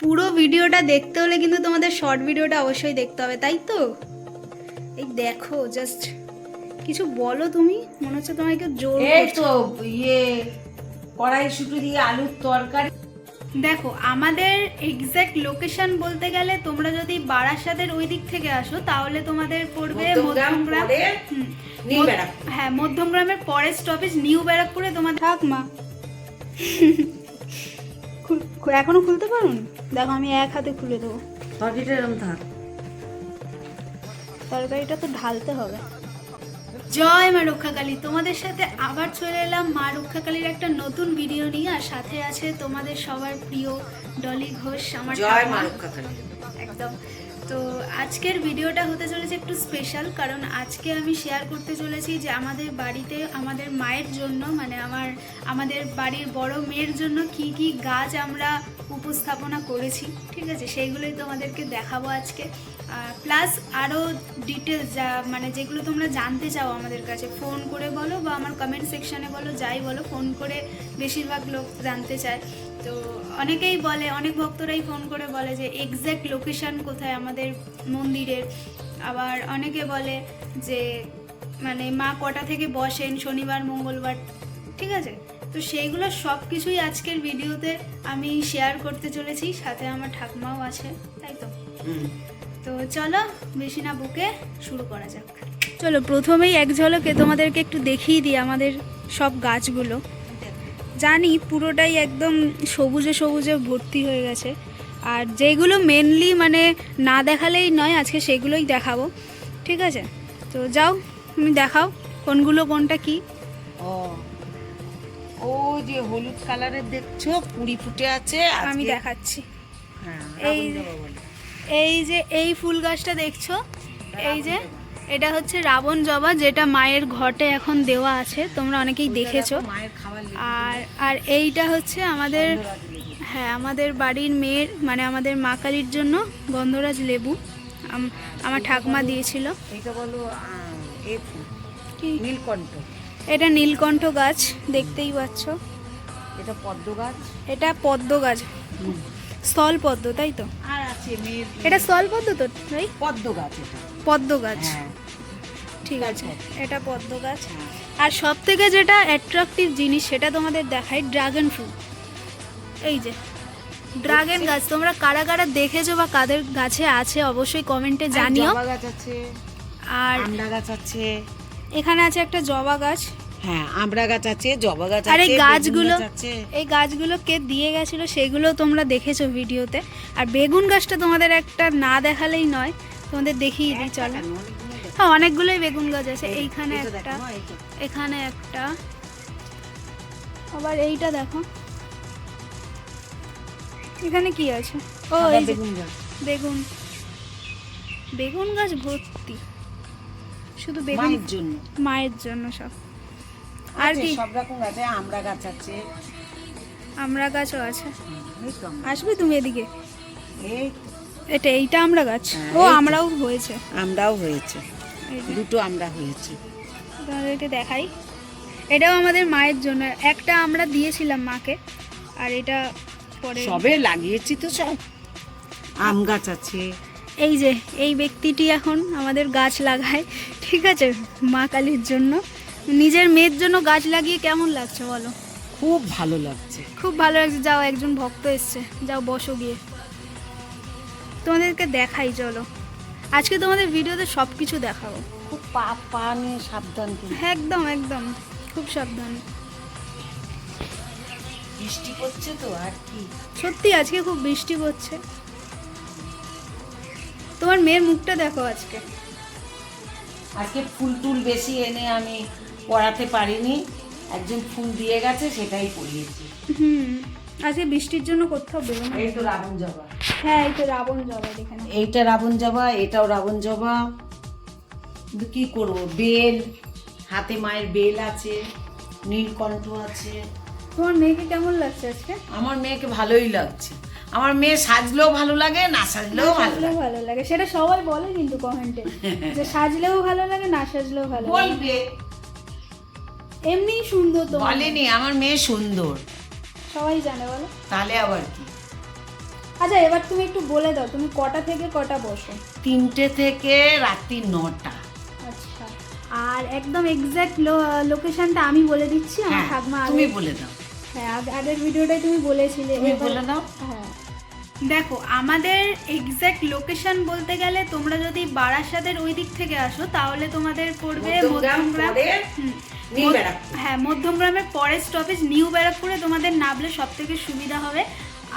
পুরো ভিডিওটা দেখতে হলে কিন্তু তোমাদের শর্ট ভিডিওটা অবশ্যই দেখতে হবে তাই তো? এই দেখো জাস্ট কিছু বলো তুমি মনে হচ্ছে তোমায় কেউ জোর এই তো ইয়ে কড়াই শুটু দিয়ে আলুর তরকারি। দেখো আমাদের এক্সাক্ট লোকেশন বলতে গেলে তোমরা যদি বারাসাতের ওই দিক থেকে আসো তাহলে তোমাদের পড়বে মধ্যমগ্রাম হ্যাঁ মধ্যমগ্রামের পরের স্টপেজ নিউ ব্যারাকপুরে তোমার থাক মা। এখনও খুলতে পারুন? দেখো আমি এক হাতে খুলে দেবো। তরকারিটা এরকম থাক। তরকারিটা তো ঢালতে হবে। জয় মা রক্ষাকালী। তোমাদের সাথে আবার চলে এলাম মা রক্ষাকালীর একটা নতুন ভিডিও নিয়ে আর সাথে আছে তোমাদের সবার প্রিয় ডলি ঘোষ আমার জয় মা রক্ষাকালী। একদম। তো আজকের ভিডিওটা হতে চলেছে একটু স্পেশাল কারণ আজকে আমি শেয়ার করতে চলেছি যে আমাদের বাড়িতে আমাদের মায়ের জন্য মানে আমার, আমাদের বাড়ির বড় মেয়ের জন্য কি কি গাছ আমরা উপস্থাপনা করেছি, ঠিক আছে? সেইগুলোই তোমাদেরকে দেখাবো আজকে। প্লাস আরও ডিটেলস যা মানে যেগুলো তোমরা জানতে চাও আমাদের কাছে ফোন করে বলো বা আমার কমেন্ট সেকশানে বলো, যাই বলো ফোন করে বেশিরভাগ লোক জানতে চায়। তো অনেকেই বলে অনেক ভক্তরাই ফোন করে বলে যে এক্স্যাক্ট লোকেশন কোথায় আমাদের মন্দিরের। আবার অনেকে বলে যে মানে মা কটা থেকে বসেন শনিবার মঙ্গলবার ঠিক আছে? তো সেইগুলো সব কিছুই আজকের ভিডিওতে আমি শেয়ার করতে চলেছি সাথে আমার ঠাকুমাও আছে তাই তো? হুম। তো চলো বেশি না বুকে শুরু করা যাক। চলো প্রথমেই এক ঝলকে তোমাদেরকে একটু দেখিয়ে দিই আমাদের সব গাছগুলো। জানি পুরোটাই একদম সবুজে সবুজে ভর্তি হয়ে গেছে। আর যেগুলো মেনলি মানে না দেখালেই নয় আজকে সেগুলোই দেখাবো। ঠিক আছে? তো যাও তুমি দেখাও কোনগুলো কোনটা কি। ও ও যে হলুদ কালারের দেখছ কুড়ি ফুটে আছে আমি দেখাচ্ছি। হ্যাঁ, এই- এই যে এই ফুল গাছটা দেখছ? এই যে এটা হচ্ছে রাবণ জবা যেটা মায়ের ঘটে এখন দেওয়া আছে তোমরা অনেকেই দেখেছ। আর আর এইটা হচ্ছে আমাদের হ্যাঁ আমাদের বাড়ির মেয়ের মানে আমাদের মা কালীর জন্য গন্ধরাজ লেবু আম- আমার ঠাকুমা দিয়েছিল। এটা নীলকণ্ঠ। এটা নীলকণ্ঠ গাছ দেখতেই পাচ্ছ। এটা পদ্ম গাছ। এটা পদ্ম গাছ। স্থল পদ্ম তাই তো? আর আছে এটা স্থল পদ্ম তো তাই? পদ্ম গাছ পদ্ম গাছ। হ্যাঁ। ঠিক আছে। এটা পদ্ম গাছ। হ্যাঁ। আর সব থেকে যেটা অ্যাট্রাকটিভ জিনিস সেটা তোমাদের দেখাই ড্রাগন ফ্রুট এই যে ড্রাগন গাছ তোমরা কারা কারা দেখেছ বা কাদের গাছে আছে অবশ্যই কমেন্টে জানিও। গাছ আছে আর আমড়া গাছ আছে। এখানে আছে একটা জবা গাছ। হ্যাঁ আমড়া গাছ আছে জবা গাছ আর এই আছে গাছগুলো এই গাছগুলো কে দিয়ে গেছিল সেগুলো তোমরা দেখেছ ভিডিওতে আর বেগুন গাছটা তোমাদের একটা না দেখালেই নয় তোমাদের দেখিয়ে দিই চলো। হ্যাঁ অনেকগুলোই বেগুন গাছ আছে। এইখানে একটা। এখানে একটা। আবার এইটা দেখো। এখানে কি আছে? ও এই বেগুন গাছ। বেগুন। বেগুন গাছ ভর্তি। শুধু বেগুন মায়ের জন্য। মায়ের জন্য সব। আর কি? সব রকম আছে আমড়া গাছ আছে। আমরা গাছও আছে। আসবে তুমি এদিকে? এটা এইটা আমরা গাছ। হ্যাঁ, ও আমরাও হয়েছে। আমরাও হয়েছে। দুটো আমরা হয়েছে। তোমাদেরকে দেখাই। এটাও আমাদের মায়ের জন্য। একটা আমরা দিয়েছিলাম মাকে আর এটা পরে সবে লাগিয়েছি তো সব। আম গাছ আছে। এই যে এই ব্যক্তিটি এখন আমাদের গাছ লাগায় ঠিক আছে? মা কালীর জন্য। নিজের মেয়ের জন্য গাছ লাগিয়ে কেমন লাগছে বলো? খুব ভালো লাগছে। খুব ভালো লাগছে। যাও একজন ভক্ত এসছে। যাও বসো গিয়ে। তোমাদেরকে দেখাই চলো। আজকে তোমাদের ভিডিওতে সব কিছু দেখাবো। খুব পা পা নিয়ে সাবধান কিন্তু। একদম একদম। খুব সাবধান। বৃষ্টি পড়ছে তো আর কি? সত্যি আজকে খুব বৃষ্টি পড়ছে। তোমার মেয়ের মুখটা দেখো আজকে। আজকে ফুল টুল বেশি এনে আমি পড়াতে পারিনি। একজন ফুল দিয়ে গেছে সেটাই পড়িয়েছি। হুম আজকে বৃষ্টির জন্য কোথাও বেরোনো এই তো রাবণ জবা। হ্যাঁ এই রাবণ জবা এখানে। এইটা রাবণ জবা এটাও রাবণ জবা। কিন্তু কি করব? বেল হাতে মায়ের বেল আছে নীলকণ্ঠ আছে। তোমার মেয়েকে কেমন লাগছে আজকে? আমার মেয়েকে ভালোই লাগছে। আমার মেয়ে সাজলেও ভালো লাগে না সাজলেও ভালো লাগে। ভালো লাগে। সেটা সবাই বলে কিন্তু কমেন্টে যে সাজলেও ভালো লাগে না সাজলেও ভালো লাগে। বলবে। এমনিই সুন্দর তো বলেনি আমার মেয়ে সুন্দর। সবাই জানে বলো। তাহলে আবার কি? আচ্ছা এবার তুমি একটু বলে দাও তুমি কটা থেকে কটা বসো? তিনটে থেকে রাত্রি নটা। আচ্ছা আর একদম এক্স্যাক্ট লোকেশনটা আমি বলে দিচ্ছি আমার হ্যাঁ ঠাকমা তুমি বলে দাও। হ্যাঁ আগের ভিডিওটাই তুমি বলেছিলে তুমি বলে দাও। হ্যাঁ। দেখো আমাদের এক্স্যাক্ট লোকেশন বলতে গেলে তোমরা যদি বারাসাতের ওই দিক থেকে আসো তাহলে তোমাদের পড়বে মধ্যমগ্রাম হ্যাঁ মধ্যমগ্রামের পরের স্টপেজ নিউ ব্যারাকপুরে তোমাদের নামলে সব থেকে সুবিধা হবে।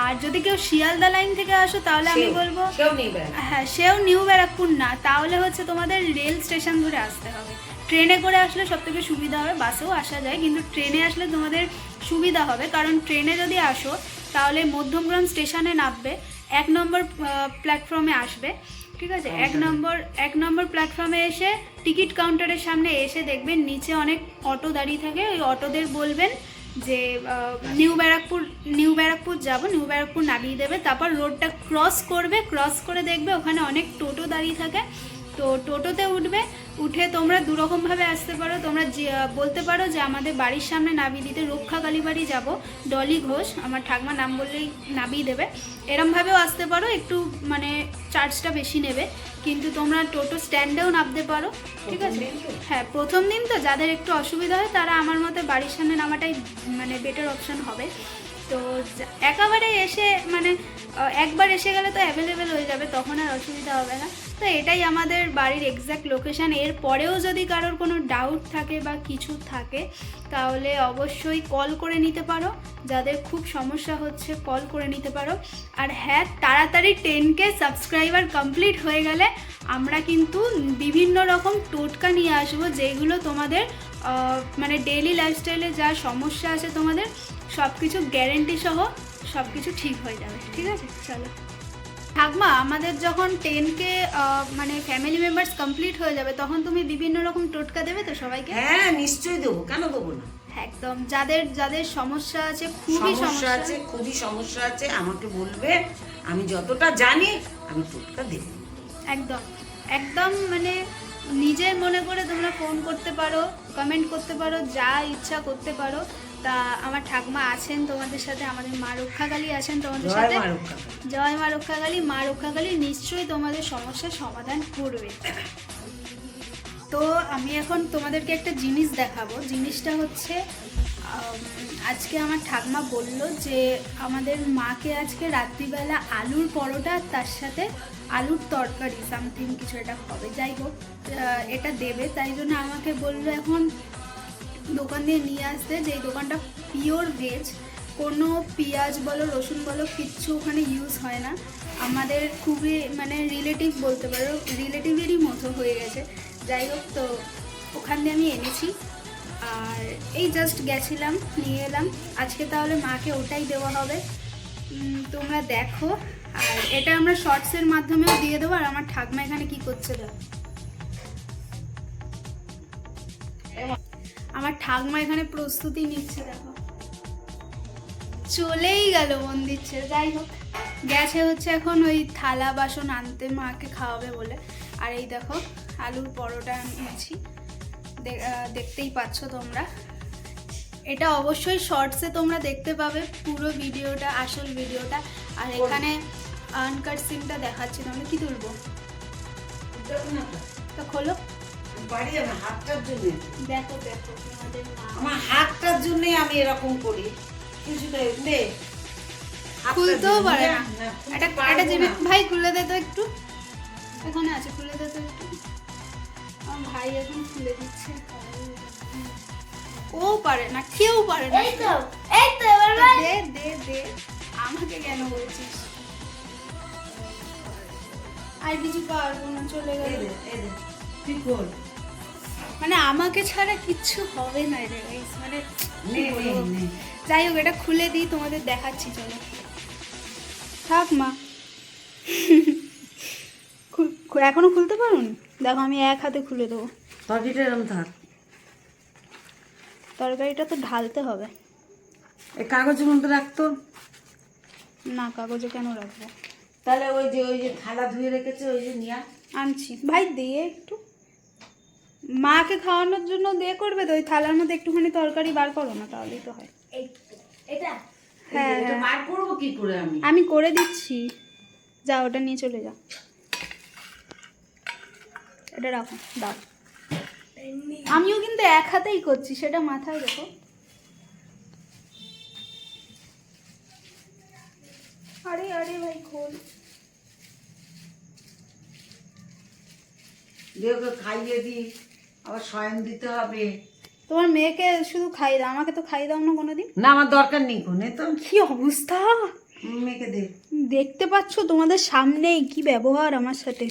আর যদি কেউ শিয়ালদা লাইন থেকে আসো তাহলে আমি বলব। হ্যাঁ সেও নিউ ব্যারাকপুর না তাহলে হচ্ছে তোমাদের রেল স্টেশন ধরে আসতে হবে। ট্রেনে করে আসলে সব থেকে সুবিধা হবে বাসেও আসা যায় কিন্তু ট্রেনে আসলে তোমাদের সুবিধা হবে কারণ ট্রেনে যদি আসো তাহলে মধ্যমগ্রাম স্টেশনে নামবে এক নম্বর প্ল্যাটফর্মে আসবে ঠিক আছে? এক নম্বর এক নম্বর প্ল্যাটফর্মে এসে টিকিট কাউন্টারের সামনে এসে দেখবেন নিচে অনেক অটো দাঁড়িয়ে থাকে ওই অটোদের বলবেন যে নিউ ব্যারাকপুর নিউ ব্যারাকপুর যাব, নিউ ব্যারাকপুর নামিয়ে দেবে। তারপর রোডটা ক্রস করবে ক্রস করে দেখবে ওখানে অনেক টোটো দাঁড়িয়ে থাকে। তো টোটোতে উঠবে উঠে তোমরা দুরকমভাবে আসতে পারো। তোমরা যে- বলতে পারো যে আমাদের বাড়ির সামনে নামিয়ে দিতে রক্ষা কালীবাড়ি যাব। ডলি ঘোষ আমার ঠাকমা নাম বললেই নামিয়ে দেবে। এরমভাবেও আসতে পারো একটু মানে চার্জটা বেশি নেবে। কিন্তু তোমরা টোটো স্ট্যান্ডেও নামতে পারো ঠিক আছে? হ্যাঁ প্রথম দিন তো যাদের একটু অসুবিধা হয় তারা আমার মতে বাড়ির সামনে নামাটাই মানে বেটার অপশন হবে। তো একেবারে এসে মানে একবার এসে গেলে তো অ্যাভেলেবেল হয়ে যাবে তখন আর অসুবিধা হবে না। তো এটাই আমাদের বাড়ির এক্স্যাক্ট লোকেশান এর পরেও যদি কারোর কোনো ডাউট থাকে বা কিছু থাকে, তাহলে অবশ্যই কল করে নিতে পারো। যাদের খুব সমস্যা হচ্ছে কল করে নিতে পারো। আর হ্যাঁ তাড়াতাড়ি টেনকে সাবস্ক্রাইবার কমপ্লিট হয়ে গেলে আমরা কিন্তু বিভিন্ন রকম টোটকা নিয়ে আসব, যেগুলো তোমাদের মানে ডেইলি লাইফস্টাইলে যা সমস্যা আছে তোমাদের সব কিছু গ্যারেন্টি সহ সব কিছু ঠিক হয়ে যাবে। ঠিক আছে? চলো। ঠাকমা আমাদের যখন টেনকে মানে ফ্যামিলি মেম্বার্স কমপ্লিট হয়ে যাবে তখন তুমি বিভিন্ন রকম টোটকা দেবে তো সবাইকে? হ্যাঁ নিশ্চয়ই দেবো কেন দেবো না? একদম যাদের যাদের সমস্যা আছে খুবই সমস্যা আছে খুবই সমস্যা আছে আমাকে বলবে আমি যতটা জানি আমি টোটকা দেবো। একদম একদম মানে নিজের মনে করে তোমরা ফোন করতে পারো কমেন্ট করতে পারো যা ইচ্ছা করতে পারো। তা আমার ঠাকমা আছেন তোমাদের সাথে আমাদের মা রক্ষাকালী আছেন তোমাদের সাথে। জয় মা রক্ষাকালী মা রক্ষাকালী নিশ্চয়ই তোমাদের সমস্যার সমাধান করবে। তো আমি এখন তোমাদেরকে একটা জিনিস দেখাবো। জিনিসটা হচ্ছে আজকে আমার ঠাকমা বলল যে আমাদের মাকে আজকে রাত্রিবেলা আলুর পরোটা তার সাথে আলুর তরকারি সামথিং কিছু একটা হবে। যাই হোক এটা দেবে তাই জন্য আমাকে বলল এখন দোকান দিয়ে নিয়ে আসতে, যে এই দোকানটা পিওর ভেজ কোনো পেঁয়াজ বলো, রসুন বলো, কিচ্ছু ওখানে ইউজ হয় না। আমাদের খুবই মানে রিলেটিভ বলতে পারো রিলেটিভেরই মতো হয়ে গেছে। যাই হোক তো, ওখান দিয়ে আমি এনেছি। আর এই জাস্ট গেছিলাম, নিয়ে এলাম। আজকে তাহলে মাকে ওটাই দেওয়া হবে। তোমরা দেখো। আর এটা আমরা শর্টসের মাধ্যমেও দিয়ে দেবো, আর আমার ঠাকমা এখানে কি করছে দেখো। আমার ঠাকমা এখানে প্রস্তুতি নিচ্ছে দেখো। চলেই গেল মন দিচ্ছে যাই হোক। গেছে হচ্ছে এখন ওই থালা বাসন আনতে মাকে খাওয়াবে বলে। আর এই দেখো আলুর পরোটা দে- দেখতেই পাচ্ছ তোমরা। এটা অবশ্যই শর্টসে তোমরা দেখতে পাবে পুরো ভিডিওটা আসল ভিডিওটা। আর এখানে আনকাট সিনটা দেখাচ্ছি তোমরা কি তুলবো? তো খোলো। বাড়ি আমার হাতটার জন্য? দেখো দেখো মা। আমার হাতটার জন্যই আমি এরকম করি। কিছুটা দে খুলতেও পারে না, একটা একটা জিনিস ভাই খুলে দে তো একটু। এখানে আছে খুলে দে তো একটু। আমার ভাই এখন খুলে দিচ্ছে। ও পারে না কেউ পারে না। এই তো এই তো এবার ভাই। দে দে দে। আমাকে কেন বলছিস? আর কিছু পারব না চলে এই গেল। দে, এই দে, তুই কর। মানে আমাকে ছাড়া কিচ্ছু হবে না রে মানে। যাই হোক এটা খুলে দিই তোমাদের দেখাচ্ছি চলো। থাক মা। এখনও খুলতে পারুন? দেখো আমি এক হাতে খুলে দেবো। তরকারিটা থাক। তরকারিটা তো ঢালতে হবে। এই কাগজের মধ্যে রাখতো না কাগজে কেন রাখব? তাহলে ওই যে ওই যে থালা ধুয়ে রেখেছে ওই যে নিয়া আনছি। ভাই দিয়ে একটু। মাকে খাওয়ানোর জন্য দিয়ে করবে তো? ওই থালার মধ্যে একটুখানি তরকারি বার করো না তাহলেই তো হয়। এটা? হ্যাঁ। বার করব কি করে আমি? আমি করে দিচ্ছি। যা ওটা নিয়ে চলে যা। এটা রাখো দাও। আমিও কিন্তু এক হাতেই করছি সেটা মাথায় রেখো। আরে আরে ভাই খোল। দেহকে খাইয়ে দিই। আবার শয়ন দিতে হবে। তোমার মেয়েকে শুধু খাই দাও আমাকে তো খাই দাও না কোনোদিন? না আমার দরকার নেই কোনে তো। কি অবস্থা? মেয়েকে দে। দেখতে পাচ্ছ তোমাদের সামনেই কি ব্যবহার আমার সাথে।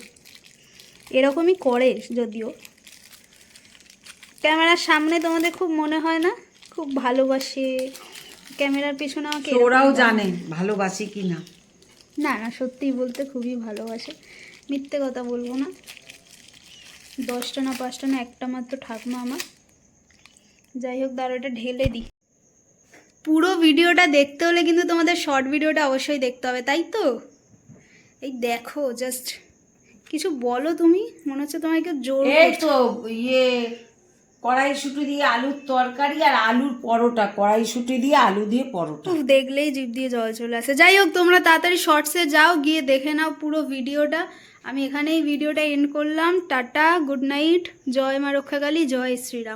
এরকমই করে যদিও। ক্যামেরার সামনে তোমাদের খুব মনে হয় না? খুব ভালোবাসে। ক্যামেরার পেছনে আমাকে ওরাও জানে ভালোবাসি কি না না না সত্যিই বলতে খুবই ভালোবাসে। মিথ্যে কথা বলব না। দশটা না পাঁচটা না একটা মাত্র ঠাকমা আমার। যাই হোক দাঁড়ো এটা ঢেলে দিই। পুরো ভিডিওটা দেখতে হলে কিন্তু তোমাদের শর্ট ভিডিওটা অবশ্যই দেখতে হবে তাই তো? এই দেখো জাস্ট কিছু বলো তুমি মনে হচ্ছে তোমায় কেউ জোর এই তো ইয়ে কড়াইশুটি দিয়ে আলুর তরকারি আর আলুর পরোটা। কড়াইশুটি দিয়ে আলু দিয়ে পরোটা। দেখলেই জিভ দিয়ে জল চলে আসে। যাই হোক, তোমরা তাড়াতাড়ি শর্টসে যাও, গিয়ে দেখে নাও পুরো ভিডিওটা। আমি এখানেই ভিডিওটা এন্ড করলাম। টাটা গুড নাইট জয় মা রক্ষাকালী, জয় শ্রীরাম।